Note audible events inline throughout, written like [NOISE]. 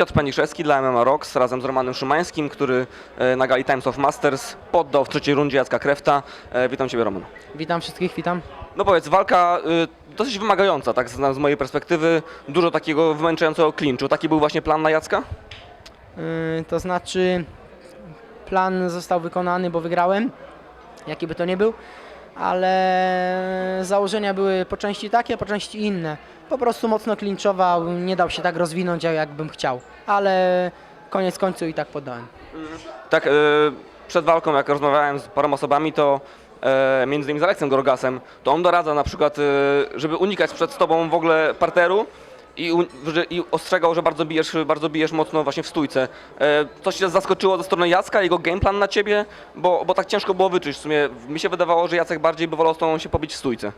Piotr Paniszewski dla MMA Rocks razem z Romanem Szymańskim, który e, na gali Times of Masters poddał w trzeciej rundzie Jacka Krefta. E, Witam Ciebie Roman. Witam wszystkich, witam. No powiedz, walka y, dosyć wymagająca, tak z, z mojej perspektywy, dużo takiego wymęczającego klinczu. Taki był właśnie plan na Jacka? Yy, to znaczy, plan został wykonany, bo wygrałem, jaki by to nie był, ale założenia były po części takie, po części inne. Po prostu mocno klinczował, nie dał się tak rozwinąć, jak- jakbym chciał, ale koniec końców i tak poddałem. Tak, e, przed walką, jak rozmawiałem z paroma osobami, to e, między innymi z Aleksem Gorgasem, to on doradza na przykład, e, żeby unikać przed tobą w ogóle parteru i, że, i ostrzegał, że bardzo bijesz, bardzo bijesz mocno właśnie w stójce. E, coś cię zaskoczyło ze strony Jacka, jego game plan na ciebie? Bo, bo tak ciężko było wyczuć. W sumie mi się wydawało, że Jacek bardziej by wolał z tobą się pobić w stójce.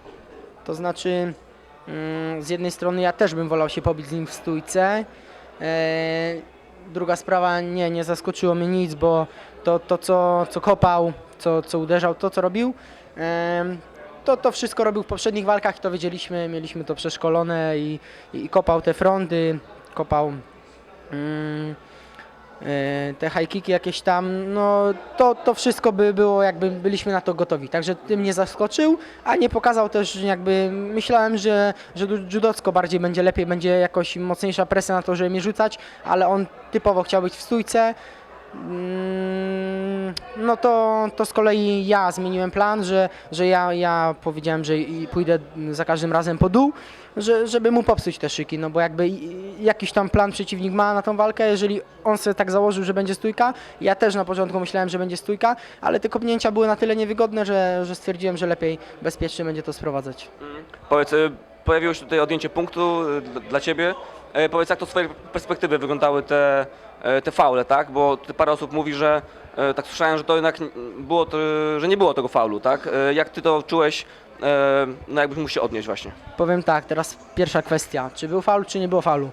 To znaczy, mm, z jednej strony ja też bym wolał się pobić z nim w stójce. E, Druga sprawa, nie, nie zaskoczyło mnie nic, bo to, to co, co kopał, co, co uderzał, to co robił, to, to wszystko robił w poprzednich walkach i to wiedzieliśmy, mieliśmy to przeszkolone i, i kopał te fronty, kopał mm, e, te high kicki jakieś tam, no to, to wszystko by było jakby byliśmy na to gotowi. Także tym mnie zaskoczył, a nie pokazał też jakby, myślałem, że, że judocko bardziej będzie lepiej, będzie jakoś mocniejsza presja na to, żeby mnie rzucać, ale on typowo chciał być w stójce. Mm, No to, to z kolei ja zmieniłem plan, że, że ja, ja powiedziałem, że pójdę za każdym razem po dół, że, żeby mu popsuć te szyki, no bo jakby jakiś tam plan przeciwnik ma na tą walkę, jeżeli on sobie tak założył, że będzie stójka, ja też na początku myślałem, że będzie stójka, ale te kopnięcia były na tyle niewygodne, że, że stwierdziłem, że lepiej bezpiecznie będzie to sprowadzać. Powiedz, y, pojawiło się tutaj odjęcie punktu y, dla- Ciebie. E, Powiedz, jak to z Twojej perspektywy wyglądały te, e, te faule, tak? Bo parę osób mówi, że e, tak słyszałem, że to jednak było, to, że nie było tego faulu, tak? Jak Ty to czułeś, no jakbyś mógł się odnieść właśnie? Powiem tak, teraz pierwsza kwestia, czy był faul, czy nie było faulu.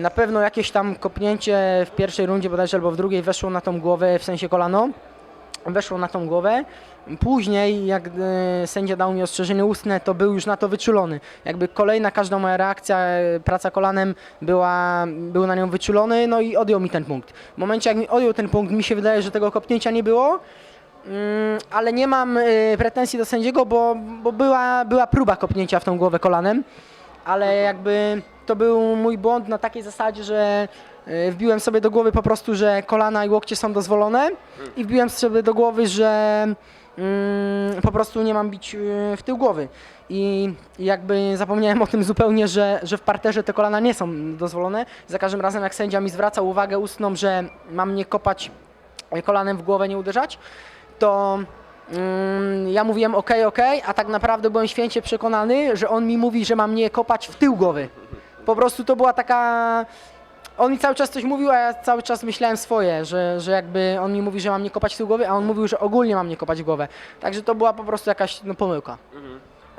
Na pewno jakieś tam kopnięcie w pierwszej rundzie bodajże albo w drugiej weszło na tą głowę, w sensie kolano, weszło na tą głowę. Później, jak e, sędzia dał mi ostrzeżenie ustne, to był już na to wyczulony. Jakby kolejna, każda moja reakcja, e, praca kolanem była, był na nią wyczulony, no i odjął mi ten punkt. W momencie, jak mi odjął ten punkt, mi się wydaje, że tego kopnięcia nie było, Mm, ale nie mam y, pretensji do sędziego, bo, bo była, była próba kopnięcia w tą głowę kolanem, ale jakby to był mój błąd na takiej zasadzie, że wbiłem sobie do głowy po prostu, że kolana i łokcie są dozwolone i wbiłem sobie do głowy, że mm, po prostu nie mam bić y, w tył głowy. I jakby zapomniałem o tym zupełnie, że, że w parterze te kolana nie są dozwolone. Za każdym razem jak sędzia mi zwracał uwagę ustną, że mam nie kopać kolanem w głowę, nie uderzać, to mm, ja mówiłem ok, ok, a tak naprawdę byłem święcie przekonany, że on mi mówi, że mam nie kopać w tył głowy. Po prostu to była taka... On mi cały czas coś mówił, a ja cały czas myślałem swoje, że, że jakby on mi mówi, że mam nie kopać tył głowy, a on mówił, że ogólnie mam nie kopać głowę. Także to była po prostu jakaś no, pomyłka.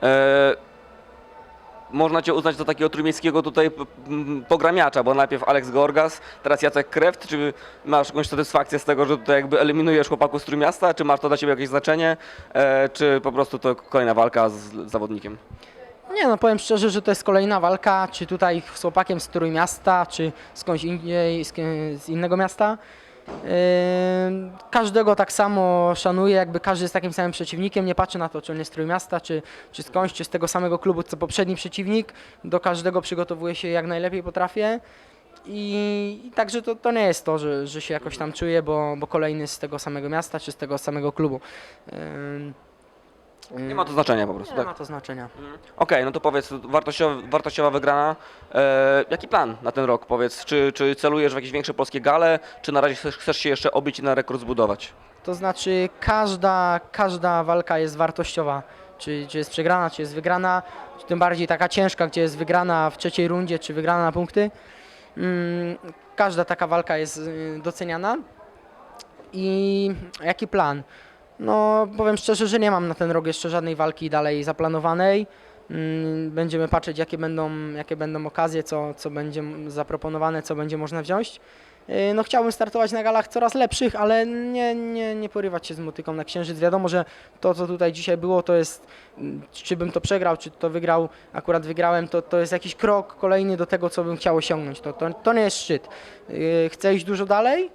E, można Cię uznać za takiego trójmiejskiego tutaj pogramiacza, bo najpierw Alex Gorgas, teraz Jacek Kreft. Czy masz jakąś satysfakcję z tego, że tutaj jakby eliminujesz chłopaków z Trójmiasta? Czy masz to dla Ciebie jakieś znaczenie? E, czy po prostu to kolejna walka z zawodnikiem? Nie no, powiem szczerze, że to jest kolejna walka, czy tutaj z chłopakiem z Trójmiasta, czy skądś indziej, z, innego miasta. Yy, każdego tak samo szanuję, jakby każdy jest takim samym przeciwnikiem, nie patrzę na to, czy on jest z Trójmiasta, czy, czy skądś, czy z tego samego klubu, co poprzedni przeciwnik. Do każdego przygotowuję się jak najlepiej potrafię. I, i także to, to nie jest to, że, że się jakoś tam czuję, bo, bo kolejny z tego samego miasta, czy z tego samego klubu. Yy, Nie ma to znaczenia po prostu, nie tak? ma to znaczenia. Okej, no to powiedz, wartościowa, wartościowa wygrana. E, jaki plan na ten rok? Powiedz, czy, czy celujesz w jakieś większe polskie gale, czy na razie chcesz, chcesz się jeszcze obić i na rekord zbudować? To znaczy każda, każda walka jest wartościowa. Czy, czy jest przegrana, czy jest wygrana. Tym bardziej taka ciężka, gdzie jest wygrana w trzeciej rundzie, czy wygrana na punkty. Mm, każda taka walka jest y, doceniana. I jaki plan? No, powiem szczerze, że nie mam na ten rok jeszcze żadnej walki dalej zaplanowanej. Mm, Będziemy patrzeć, jakie będą, jakie będą okazje, co, co będzie zaproponowane, co będzie można wziąć. Yy, No chciałbym startować na galach coraz lepszych, ale nie, nie, nie porywać się z motyką na księżyc. Wiadomo, że to co tutaj dzisiaj było, to jest, mm, czy bym to przegrał, czy to wygrał, akurat wygrałem, to, to jest jakiś krok kolejny do tego, co bym chciał osiągnąć. To, to, to nie jest szczyt. Yy, Chcę iść dużo dalej,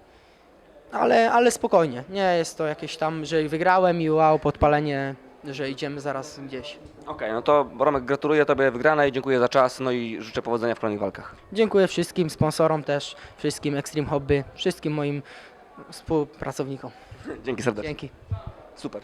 ale, ale spokojnie. Nie jest to jakieś tam, że wygrałem i wow, podpalenie, że idziemy zaraz gdzieś. Okej, no to Romek gratuluję Tobie wygranej, dziękuję za czas, no i życzę powodzenia w kolejnych walkach. Dziękuję wszystkim sponsorom też, wszystkim Extreme Hobby, wszystkim moim współpracownikom. [LAUGHS] Dzięki serdecznie. Dzięki. Super.